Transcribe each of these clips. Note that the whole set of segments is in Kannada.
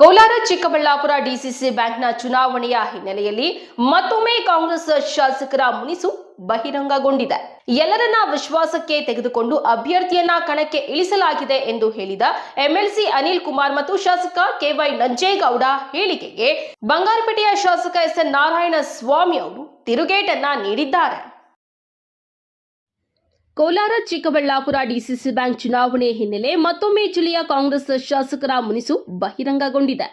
ಕೋಲಾರ ಚಿಕ್ಕಬಳ್ಳಾಪುರ ಡಿಸಿಸಿ ಬ್ಯಾಂಕ್ನ ಚುನಾವಣೆಯ ಹಿನ್ನೆಲೆಯಲ್ಲಿ ಮತ್ತೊಮ್ಮೆ ಕಾಂಗ್ರೆಸ್ ಶಾಸಕರ ಮುನಿಸು ಬಹಿರಂಗಗೊಂಡಿದೆ. ಎಲ್ಲರನ್ನ ವಿಶ್ವಾಸಕ್ಕೆ ತೆಗೆದುಕೊಂಡು ಅಭ್ಯರ್ಥಿಯನ್ನ ಕಣಕ್ಕೆ ಇಳಿಸಲಾಗಿದೆ ಎಂದು ಹೇಳಿದ ಎಂಎಲ್ಸಿ ಅನಿಲ್ ಕುಮಾರ್ ಮತ್ತು ಶಾಸಕ ಕೆವೈ ನಂಜೇಗೌಡ ಹೇಳಿಕೆಗೆ ಬಂಗಾರಪೇಟೆಯ ಶಾಸಕ ಎಸ್ ಎನ್ ನಾರಾಯಣ ಸ್ವಾಮಿ ಅವರು ತಿರುಗೇಟನ್ನ ನೀಡಿದ್ದಾರೆ. ಕೋಲಾರ ಚಿಕ್ಕಬಳ್ಳಾಪುರ ಡಿಸಿಸಿ ಬ್ಯಾಂಕ್ ಚುನಾವಣೆ ಹಿನ್ನೆಲೆ ಮತ್ತೊಮ್ಮೆ ಜಿಲ್ಲೆಯ ಕಾಂಗ್ರೆಸ್ ಶಾಸಕರ ಮುನಿಸು ಬಹಿರಂಗಗೊಂಡಿದೆ.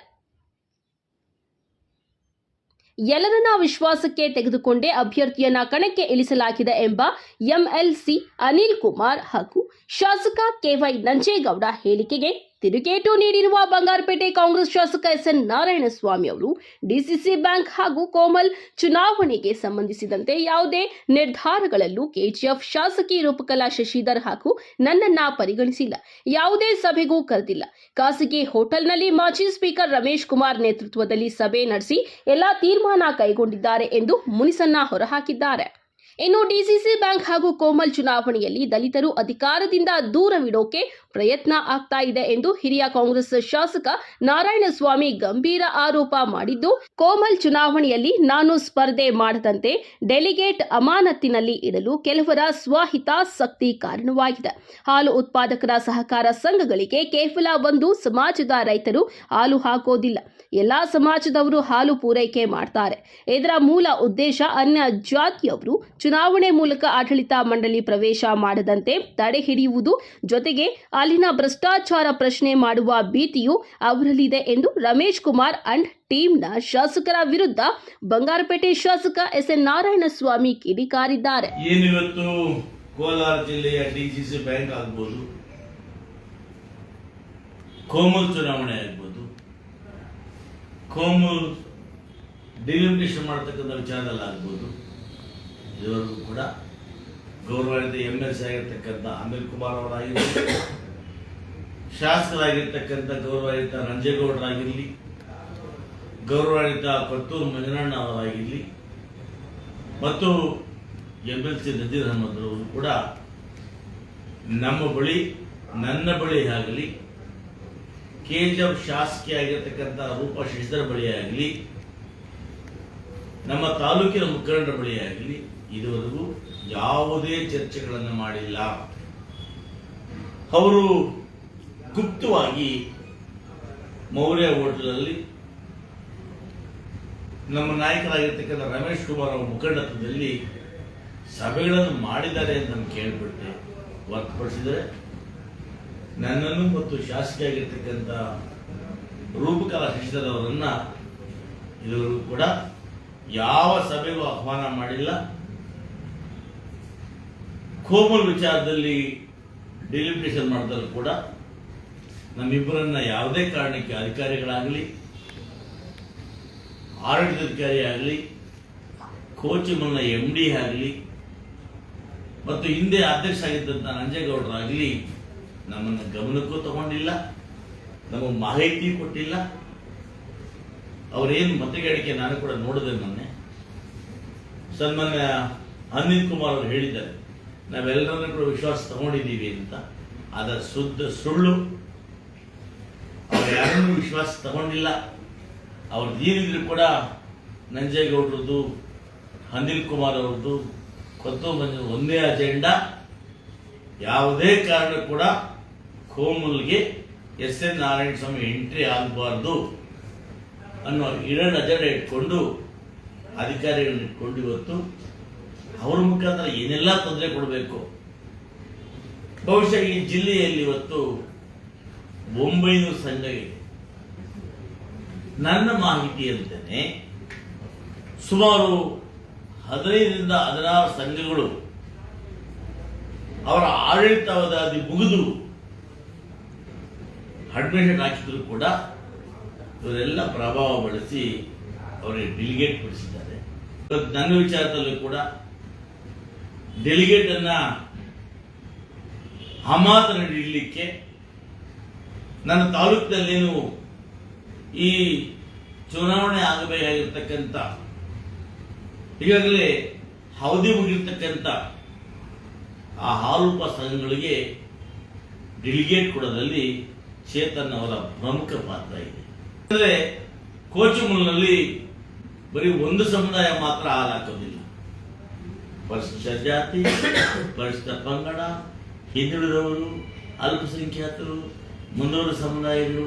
ಎಲ್ಲರನ್ನ ವಿಶ್ವಾಸಕ್ಕೆ ತೆಗೆದುಕೊಂಡೇ ಅಭ್ಯರ್ಥಿಯನ್ನ ಕಣಕ್ಕೆ ಇಳಿಸಲಾಗಿದೆ ಎಂಬ ಎಂಎಲ್ಸಿ ಅನಿಲ್ ಕುಮಾರ್ ಹಾಗೂ ಶಾಸಕ ಕೆವೈ ನಂಜೇಗೌಡ ಹೇಳಿಕೆಗೆ ತಿರುಗೇಟು ನೀಡಿರುವ ಬಂಗಾರಪೇಟೆ ಕಾಂಗ್ರೆಸ್ ಶಾಸಕ ಎಸ್ ಎನ್ ನಾರಾಯಣಸ್ವಾಮಿ ಅವರು ಡಿಸಿಸಿ ಬ್ಯಾಂಕ್ ಹಾಗೂ ಕೋಮಲ್ ಚುನಾವಣೆಗೆ ಸಂಬಂಧಿಸಿದಂತೆ ಯಾವುದೇ ನಿರ್ಧಾರಗಳಲ್ಲೂ ಕೆಜಿಎಫ್ ಶಾಸಕಿ ರೂಪಕಲಾ ಶಶಿಧರ್ ಹಾಗೂ ನನ್ನನ್ನ ಪರಿಗಣಿಸಿಲ್ಲ. ಯಾವುದೇ ಸಭೆಗೂ ಕರೆದಿಲ್ಲ. ಖಾಸಗಿ ಹೋಟೆಲ್ನಲ್ಲಿ ಮಾಜಿ ಸ್ಪೀಕರ್ ರಮೇಶ್ ಕುಮಾರ್ ನೇತೃತ್ವದಲ್ಲಿ ಸಭೆ ನಡೆಸಿ ಎಲ್ಲಾ ತೀರ್ಮಾನ ಕೈಗೊಂಡಿದ್ದಾರೆ ಎಂದು ಮುನಿಸನ್ನ ಹೊರಹಾಕಿದ್ದಾರೆ. ಇನ್ನು ಡಿಸಿಸಿ ಬ್ಯಾಂಕ್ ಹಾಗೂ ಕೋಮಲ್ ಚುನಾವಣೆಯಲ್ಲಿ ದಲಿತರು ಅಧಿಕಾರದಿಂದ ದೂರವಿಡೋಕೆ ಪ್ರಯತ್ನ ಆಗ್ತಾ ಇದೆ ಎಂದು ಹಿರಿಯ ಕಾಂಗ್ರೆಸ್ ಶಾಸಕ ನಾರಾಯಣಸ್ವಾಮಿ ಗಂಭೀರ ಆರೋಪ ಮಾಡಿದ್ದು, ಕೋಮಲ್ ಚುನಾವಣೆಯಲ್ಲಿ ನಾನು ಸ್ಪರ್ಧೆ ಮಾಡದಂತೆ ಡೆಲಿಗೇಟ್ ಅಮಾನತ್ತಿನಲ್ಲಿ ಇಡಲು ಕೆಲವರ ಸ್ವಹಿತಾಸಕ್ತಿ ಕಾರಣವಾಗಿದೆ. ಹಾಲು ಉತ್ಪಾದಕರ ಸಹಕಾರ ಸಂಘಗಳಿಗೆ ಕೇವಲ ಒಂದು ಸಮಾಜದ ರೈತರು ಹಾಲು ಹಾಕೋದಿಲ್ಲ. ಎಲ್ಲಾ ಸಮಾಜದವರು ಹಾಲು ಪೂರೈಕೆ ಮಾಡ್ತಾರೆ. ಇದರ ಮೂಲ ಉದ್ದೇಶ ಅನ್ಯ ಜಾತಿಯವರು ಚುನಾವಣೆ ಮೂಲಕ ಆಡಳಿತ ಮಂಡಳಿ ಪ್ರವೇಶ ಮಾಡದಂತೆ ತಡೆ ಹಿಡಿಯುವುದು ಜೊತೆಗೆ ಅಲ್ಲಿನ ಭ್ರಷ್ಟಾಚಾರ ಪ್ರಶ್ನೆ ಮಾಡುವ ಭೀತಿಯು ಅವರಲ್ಲಿದೆ ಎಂದು ರಮೇಶ್ ಕುಮಾರ್ ಅಂಡ್ ಟೀಮ್ನ ಶಾಸಕರ ವಿರುದ್ಧ ಬಂಗಾರಪೇಟೆ ಶಾಸಕ ಎಸ್ ಎನ್ ನಾರಾಯಣಸ್ವಾಮಿ ಕಿಡಿಕಾರಿದ್ದಾರೆ. ಕೋಲಾರ ಜಿಲ್ಲೆಯ ಡಿಸಿಸಿ ಬ್ಯಾಂಕ್ ಆಗ್ಬೋದು, ಕೋಮಲ್ ಚುನಾವಣೆ ಆಗ್ಬೋದು, ಕೋಮಲ್ ಡಿಲಿಮಿಟೇಷನ್ ಮಾಡತಕ್ಕಂಥ ವಿಚಾರದಲ್ಲಿ ಆಗ್ಬೋದು ಇದುವರೆಗೂ ಕೂಡ ಗೌರವಾನ್ವಿತ ಎಂ ಎಲ್ ಸಿ ಆಗಿರ್ತಕ್ಕಂಥ ಅನಿಲ್ ಕುಮಾರ್ ಅವರಾಗಿರಲಿ, ಶಾಸಕರಾಗಿರ್ತಕ್ಕಂಥ ಗೌರವಾನ್ವಿತ ರಂಜೇಗೌಡರಾಗಿರಲಿ, ಗೌರವಾನ್ವಿತ ಕೊತ್ತೂರು ಮಂಜನಣ್ಣ ಅವರಾಗಿರಲಿ, ಮತ್ತು M L C Nazeer Ahmed ಅವರು ಕೂಡ ನಮ್ಮ ಬಳಿ, ನನ್ನ ಬಳಿ ಆಗಲಿ ಕೆ ಎಫ್ ಶಾಸಕಿ ಆಗಿರ್ತಕ್ಕಂಥ ರೂಪಾ ಶಶಿಧರ ಬಳಿ ನಮ್ಮ ತಾಲೂಕಿನ ಮುಖಂಡರ ಬಳಿ ಆಗಲಿ ಇದುವರೆಗೂ ಯಾವುದೇ ಚರ್ಚೆಗಳನ್ನು ಮಾಡಿಲ್ಲ. ಅವರು ಗುಪ್ತವಾಗಿ ಮೌರ್ಯ ಹೋಟೆಲಲ್ಲಿ ನಮ್ಮ ನಾಯಕರಾಗಿರ್ತಕ್ಕಂಥ ರಮೇಶ್ ಕುಮಾರ್ ಅವರ ಮುಖಂಡತ್ವದಲ್ಲಿ ಸಭೆಗಳನ್ನು ಮಾಡಿದ್ದಾರೆ ಅಂತ ನಾನು ಕೇಳ್ಬಿಟ್ಟೆ ಹೊರತುಪಡಿಸಿದರೆ ನನ್ನನ್ನು ಮತ್ತು ಶಾಸಕಿಯಾಗಿರ್ತಕ್ಕಂಥ ರೂಪಕಲಾ ಶಶಿಧರ್ ಅವರನ್ನ ಇದುವರೆಗೂ ಕೂಡ ಯಾವ ಸಭೆಗೂ ಆಹ್ವಾನ ಮಾಡಿಲ್ಲ. ಕೋಮಲ್ ವಿಚಾರದಲ್ಲಿ ಡಿಲಿಮಿಟೇಷನ್ ಮಾಡಿದ್ರು ಕೂಡ, ನಮ್ಮಿಬ್ಬರನ್ನ ಯಾವುದೇ ಕಾರಣಕ್ಕೆ ಅಧಿಕಾರಿಗಳಾಗಲಿ ಆಡಳಿತಾಧಿಕಾರಿ ಆಗಲಿ ಕೋಚಿಮಲ್ನ ಎಂ ಡಿ ಆಗಲಿ, ಮತ್ತು ಹಿಂದೆ ಅಧ್ಯಕ್ಷ ಆಗಿದ್ದಂಥ ನಂಜೇಗೌಡರಾಗಲಿ, ನಮ್ಮನ್ನು ಗಮನಕ್ಕೂ ತಗೊಂಡಿಲ್ಲ, ನಮಗೆ ಮಾಹಿತಿ ಕೊಟ್ಟಿಲ್ಲ. ಅವರೇನು ಮತಗಾಡಿಕೆ ನಾನು ಕೂಡ ನೋಡಿದೆ ಮೊನ್ನೆ. ಸನ್ಮಾನ್ಯ ಅನಿಲ್ ಕುಮಾರ್ ಅವರು ಹೇಳಿದ್ದಾರೆ. ನಾವೆಲ್ಲರನ್ನೂ ಕೂಡ ವಿಶ್ವಾಸ ತಗೊಂಡಿದ್ದೀವಿ ಅಂತ. ಅದರ ಶುದ್ಧ ಸುಳ್ಳು ಅವ್ರು ಯಾರನ್ನೂ ವಿಶ್ವಾಸ ತಗೊಂಡಿಲ್ಲ. ಅವ್ರು ಏನಿದ್ರು ಕೂಡ ನಂಜೇಗೌಡರದ್ದು, ಅನಿಲ್ ಕುಮಾರ್ ಅವ್ರದ್ದು ಕೊತ್ತು ಮಂಜು ಒಂದೇ ಅಜೆಂಡಾ. ಯಾವುದೇ ಕಾರಣ ಕೂಡ ಕೋಮಲ್ಗೆ S N Narayana Swamy entry ಆಗಬಾರ್ದು ಅನ್ನೋ ಇಡನ್ ಅಜೆಂಡ ಇಟ್ಕೊಂಡು, ಅಧಿಕಾರಿಗಳನ್ನ ಇಟ್ಕೊಂಡು ಇವತ್ತು ಅವ್ರ ಮುಖಾಂತರ ಏನೆಲ್ಲ ತೊಂದರೆ ಕೊಡಬೇಕು? ಬಹುಶಃ ಈ ಜಿಲ್ಲೆಯಲ್ಲಿ ಇವತ್ತು ಒಂಬೈನೂರು ಸಂಘ ಇದೆ ನನ್ನ ಮಾಹಿತಿಯಂತೆ ಸುಮಾರು ಹದಿನೈದರಿಂದ ಹದಿನಾರು ಸಂಘಗಳು ಅವರ ಆಡಳಿತಾವಧಿ ಮುಗಿದು ಅಡ್ಮಿಷನ್ ಹಾಕಿದ್ರು ಕೂಡ ಇವರೆಲ್ಲ ಪ್ರಭಾವ ಬಳಸಿ ಅವರಿಗೆ ಡಿಲಿಗೇಟ್ ಪಡಿಸಿದ್ದಾರೆ ನನ್ನ ವಿಚಾರದಲ್ಲೂ ಕೂಡ ಡೆಲಿಗೇಟ್ ಅನ್ನ ನೀಡಲಿಕ್ಕೆ ನನ್ನ ತಾಲೂಕಿನಲ್ಲೇನು ಈ ಚುನಾವಣೆ ಆಗಬೇಕಾಗಿರ್ತಕ್ಕಂಥ, ಈಗಾಗಲೇ ಅವಧಿ ಮುಗಿರ್ತಕ್ಕಂಥ ಆ ಹಾಲೂಪ ಸಂಘಗಳಿಗೆ ಡೆಲಿಗೇಟ್ ಕೊಡೋದ್ರಲ್ಲಿ ಚೇತನ್ ಅವರ ಪ್ರಮುಖ ಪಾತ್ರ ಇದೆ. ಅಂದರೆ ಕೋಚುಮಲ್ನಲ್ಲಿ ಬರೀ ಒಂದು ಸಮುದಾಯ ಮಾತ್ರ ಹಾಲಾಕೋದಿಲ್ಲ ಪರಿಶಿಷ್ಟ ಜಾತಿ ಪರಿಶಿಷ್ಟ ಪಂಗಡ, ಹಿಂದುಳಿದವರು, ಅಲ್ಪಸಂಖ್ಯಾತರು, ಮುನ್ನೂರು ಸಮುದಾಯಗಳು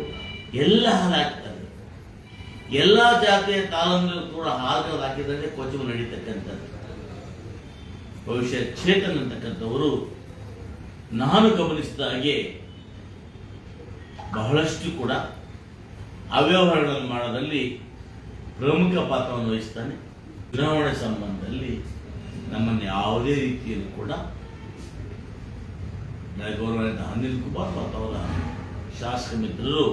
ಎಲ್ಲ ಹಾಲಾಗ್ತಾರೆ ಎಲ್ಲ ಜಾತಿಯ ಕಾಲಂಗಳು ಕೂಡ ಹಾಲುಗಳು ಹಾಕಿದರೆ ಕೊಚ್ಚು ನಡೀತಕ್ಕಂಥದ್ದು. ಭವಿಷ್ಯ ಚೇತನ್ ಅಂತಕ್ಕಂಥವರು ನಾನು ಗಮನಿಸಿದ ಹಾಗೆ ಬಹಳಷ್ಟು ಕೂಡ ಅವ್ಯವಹಾರಗಳನ್ನು ಮಾಡೋದಲ್ಲಿ ಪ್ರಮುಖ ಪಾತ್ರವನ್ನು ವಹಿಸ್ತಾನೆ. ಚುನಾವಣೆ ಸಂಬಂಧದಲ್ಲಿ ನಮ್ಮನ್ನು ಯಾವುದೇ ರೀತಿಯಲ್ಲಿ ಕೂಡ ಗೌರವಾನ್ವಿತ ಅನಿಲ್ ಕುಮಾರ್ ಮತ್ತು ಅವರ ಶಾಸಕ ಮಿತ್ರರು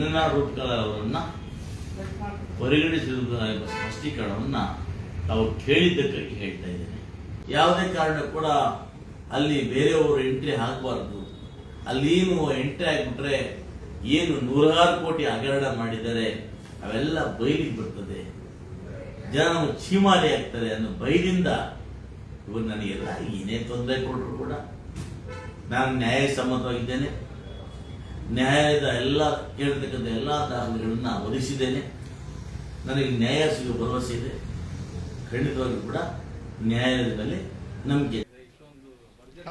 ನನ್ನ ರೂಪಕಲ ಅವರನ್ನು ಪರಿಗಣಿಸಿರುವುದರ ಎಂಬ ಸ್ಪಷ್ಟೀಕರಣವನ್ನು ತಾವು ಕೇಳಿದ್ದಕ್ಕಾಗಿ ಹೇಳ್ತಾ ಇದ್ದೇನೆ. ಯಾವುದೇ ಕಾರಣ ಕೂಡ ಅಲ್ಲಿ ಬೇರೆಯವರು ಎಂಟ್ರಿ ಹಾಕಬಾರ್ದು ಅಲ್ಲಿ ಏನು ಎಂಟ್ರಿ ಆಗಿಬಿಟ್ರೆ ಏನು ನೂರಾರು ಕೋಟಿ ಹಗರಣ ಮಾಡಿದರೆ ಅವೆಲ್ಲ ಬಯಲಿಗೆ ಬರ್ತದೆ. ಜನ ಚೀಮಾರಿ ಆಗ್ತಾರೆ ಅನ್ನೋ ಭಯದಿಂದ ಇವರು ನನಗೆಲ್ಲ ಏನೇ ತೊಂದರೆ ಕೊಟ್ಟರು ಕೂಡ ನಾನು ನ್ಯಾಯಸಮ್ಮತವಾಗಿದ್ದೇನೆ. ನ್ಯಾಯದ ಎಲ್ಲ ಕೇಳತಕ್ಕಂಥ ಎಲ್ಲ ದಾಖಲೆಗಳನ್ನು ಒದಗಿಸಿದ್ದೇನೆ ನನಗೆ ನ್ಯಾಯ ಸಿಗುವ ಭರವಸೆ ಇದೆ. ಖಂಡಿತವಾಗಿ ಕೂಡ ನ್ಯಾಯಾಲಯದಲ್ಲಿ ನಮಗೆ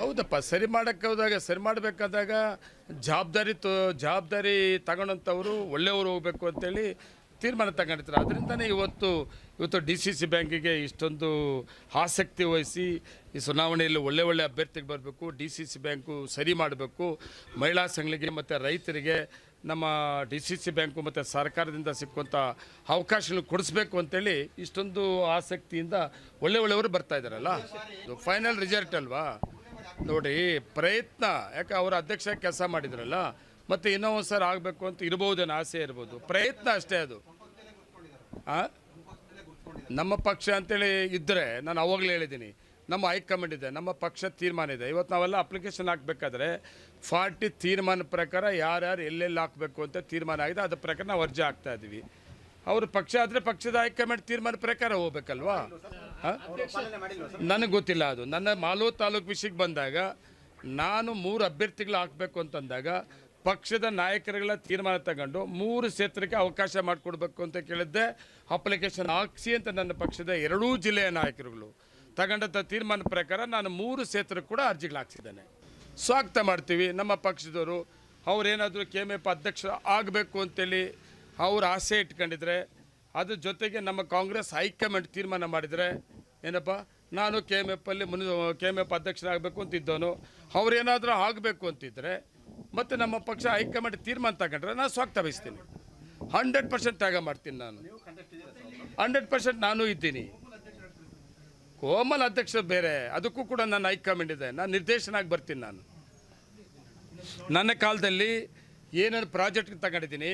ಹೌದಪ್ಪ, ಸರಿ ಮಾಡಕ್ಕೆ ಹೋದಾಗ, ಸರಿ ಮಾಡಬೇಕಾದಾಗ ಜವಾಬ್ದಾರಿ ತೋ, ಜವಾಬ್ದಾರಿ ತಗೊಂಡಂಥವ್ರು ಒಳ್ಳೆಯವರು ಹೋಗಬೇಕು ಅಂತೇಳಿ ತೀರ್ಮಾನ ತಗೊಂಡಿರ್ತಾರೆ. ಅದರಿಂದನೇ ಇವತ್ತು ಇವತ್ತು ಡಿ ಸಿ ಸಿ ಬ್ಯಾಂಕಿಗೆ ಇಷ್ಟೊಂದು ಆಸಕ್ತಿ ವಹಿಸಿ ಈ ಚುನಾವಣೆಯಲ್ಲಿ ಒಳ್ಳೆ ಒಳ್ಳೆ ಅಭ್ಯರ್ಥಿಗೆ ಬರಬೇಕು, ಡಿ ಸಿ ಸಿ ಬ್ಯಾಂಕು ಸರಿ ಮಾಡಬೇಕು. ಮಹಿಳಾ ಸಂಘಗಳಿಗೆ ಮತ್ತು ರೈತರಿಗೆ, ನಮ್ಮ ಡಿ ಸಿ ಸಿ ಬ್ಯಾಂಕು ಮತ್ತು ಸರ್ಕಾರದಿಂದ ಸಿಕ್ಕುವಂಥ ಅವಕಾಶಗಳು ಕೊಡಿಸ್ಬೇಕು ಅಂತೇಳಿ ಇಷ್ಟೊಂದು ಆಸಕ್ತಿಯಿಂದ ಒಳ್ಳೆ ಒಳ್ಳೆಯವರು ಬರ್ತಾ ಇದ್ದಾರಲ್ಲ? ಫೈನಲ್ ರಿಸಲ್ಟ್ ಅಲ್ವಾ? ನೋಡಿ, ಪ್ರಯತ್ನ, ಯಾಕೆ ಅವರ ಅಧ್ಯಕ್ಷ ಕೆಲಸ ಮಾಡಿದ್ರಲ್ಲ, ಮತ್ತು ಇನ್ನೂ ಒಂದು ಸರ್ ಆಗಬೇಕು ಅಂತ ಇರ್ಬೋದೇನೋ ಆಸೆ ಇರ್ಬೋದು. ಪ್ರಯತ್ನ ಅಷ್ಟೇ ಅದು. ಆ? ನಮ್ಮ ಪಕ್ಷ ಅಂತೇಳಿ ಇದ್ದರೆ ನಾನು ಅವಾಗಲೇ ಹೇಳಿದ್ದೀನಿ. ನಮ್ಮ ಹೈಕಮಾಂಡ್ ಇದೆ, ನಮ್ಮ ಪಕ್ಷ ತೀರ್ಮಾನ ಇದೆ. ಇವತ್ತು ನಾವೆಲ್ಲ ಅಪ್ಲಿಕೇಶನ್ ಹಾಕಬೇಕಾದ್ರೆ ಫಾರ್ಟಿ ತೀರ್ಮಾನ ಪ್ರಕಾರ ಯಾರ್ಯಾರು ಎಲ್ಲೆಲ್ಲಿ ಹಾಕಬೇಕು ಅಂತ ತೀರ್ಮಾನ ಆಗಿದೆ, ಅದ್ರ ಪ್ರಕಾರ ನಾವು ಅರ್ಜಿ ಹಾಕ್ತಾ ಇದ್ದೀವಿ. ಅವರು ಪಕ್ಷ ಆದರೆ ಪಕ್ಷದ ಹೈಕಮಾಂಡ್ ತೀರ್ಮಾನ ಪ್ರಕಾರ ಹೋಗ್ಬೇಕಲ್ವಾ? ನನಗೆ ಗೊತ್ತಿಲ್ಲ ಅದು. ನನ್ನ ಮಾಲೂರು ತಾಲೂಕು ವಿಷಯಕ್ಕೆ ಬಂದಾಗ ನಾನು ಮೂರು ಅಭ್ಯರ್ಥಿಗಳು ಹಾಕಬೇಕು ಅಂತಂದಾಗ ಪಕ್ಷದ ನಾಯಕರುಗಳ ತೀರ್ಮಾನ ತಗೊಂಡು ಮೂರು ಕ್ಷೇತ್ರಕ್ಕೆ ಅವಕಾಶ ಮಾಡಿಕೊಡ್ಬೇಕು ಅಂತ ಕೇಳಿದ್ದೆ. ಅಪ್ಲಿಕೇಶನ್ ಹಾಕ್ಸಿ ಅಂತ ನನ್ನ ಪಕ್ಷದ ಎರಡೂ ಜಿಲ್ಲೆಯ ನಾಯಕರುಗಳು ತಗೊಂಡಂಥ ತೀರ್ಮಾನ ಪ್ರಕಾರ ನಾನು ಮೂರು ಕ್ಷೇತ್ರಕ್ಕೆ ಕೂಡ ಅರ್ಜಿಗಳು ಹಾಕ್ಸಿದ್ದೇನೆ. ಸ್ವಾಗತ ಮಾಡ್ತೀವಿ ನಮ್ಮ ಪಕ್ಷದವರು. ಅವರೇನಾದರೂ ಕೆ ಎಂ ಎಫ್ ಅಧ್ಯಕ್ಷ ಆಗಬೇಕು ಅಂತೇಳಿ ಅವ್ರು ಆಸೆ ಇಟ್ಕೊಂಡಿದ್ರೆ, ಅದ್ರ ಜೊತೆಗೆ ನಮ್ಮ ಕಾಂಗ್ರೆಸ್ ಹೈಕಮಾಂಡ್ ತೀರ್ಮಾನ ಮಾಡಿದರೆ, ಏನಪ್ಪ, ನಾನು ಕೆ ಎಂ ಎಫ್ ಅಲ್ಲಿ ಮುನ್ನ ಕೆ ಎಂ ಎಫ್ ಅಧ್ಯಕ್ಷರಾಗಬೇಕು ಅಂತಿದ್ದವನು ಅವ್ರೇನಾದರೂ ಆಗಬೇಕು ಅಂತಿದ್ರೆ ಮತ್ತು ನಮ್ಮ ಪಕ್ಷ ಹೈಕಮಾಂಡ್ ತೀರ್ಮಾನ ತಗೊಂಡ್ರೆ ನಾನು ಸ್ವಾಗತ ಬಯಸ್ತೀನಿ. ಹಂಡ್ರೆಡ್ ಪರ್ಸೆಂಟ್ ತ್ಯಾಗ ಮಾಡ್ತೀನಿ ನಾನು. ಹಂಡ್ರೆಡ್ ಪರ್ಸೆಂಟ್ ನಾನು ಇದ್ದೀನಿ. ಕೋಮಲ್ ಅಧ್ಯಕ್ಷ ಬೇರೆ, ಅದಕ್ಕೂ ಕೂಡ ನನ್ನ ಹೈಕಮಾಂಡ್ ಇದೆ. ನಾನು ನಿರ್ದೇಶನಾಗಿ ಬರ್ತೀನಿ ನಾನು. ನನ್ನ ಕಾಲದಲ್ಲಿ ಏನೇನು ಪ್ರಾಜೆಕ್ಟ್ ತಗೊಂಡಿದ್ದೀನಿ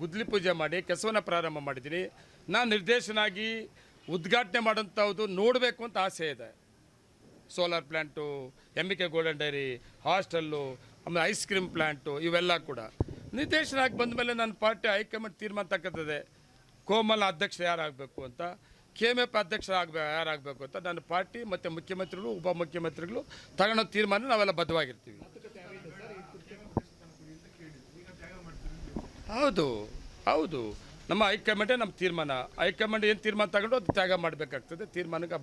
ಗುದ್ಲಿ ಪೂಜೆ ಮಾಡಿ ಕೆಲಸವನ್ನು ಪ್ರಾರಂಭ ಮಾಡಿದ್ದೀನಿ. ನಾನು ನಿರ್ದೇಶನಾಗಿ ಉದ್ಘಾಟನೆ ಮಾಡೋಂಥದ್ದು ನೋಡಬೇಕು ಅಂತ ಆಸೆ ಇದೆ. Solar plant M K golden dairy, hostel ಆಮೇಲೆ ಐಸ್ ಕ್ರೀಮ್ ಪ್ಲ್ಯಾಂಟು ಇವೆಲ್ಲ ಕೂಡ. ನಿರ್ದೇಶನಾಗಿ ಬಂದ ಮೇಲೆ ನನ್ನ ಪಾರ್ಟಿ ಹೈಕಮಾಂಡ್ ತೀರ್ಮಾನ ತಕ್ಕತ್ತದೆ ಕೋಮಲ್ ಅಧ್ಯಕ್ಷ ಯಾರಾಗಬೇಕು ಅಂತ ಕೆ ಎಂ ಎಫ್ ಅಧ್ಯಕ್ಷ ಆಗ್ಬೇ ಯಾರಾಗಬೇಕು ಅಂತ ನನ್ನ ಪಾರ್ಟಿ ಮತ್ತು ಮುಖ್ಯಮಂತ್ರಿಗಳು ಉಪಮುಖ್ಯಮಂತ್ರಿಗಳು ತಗೊಳ್ಳೋ ತೀರ್ಮಾನ ನಾವೆಲ್ಲ ಬದ್ಧವಾಗಿರ್ತೀವಿ. ಹೌದು ಹೌದು. ನಮ್ಮ ಹೈಕಮಾಂಡೇ ನಮ್ಮ ತೀರ್ಮಾನ. ಹೈಕಮಾಂಡ್ ಏನು ತೀರ್ಮಾನ ತಗೊಂಡು ಅದು ತ್ಯಾಗ ಮಾಡಬೇಕಾಗ್ತದೆ. ತೀರ್ಮಾನಕ್ಕೆ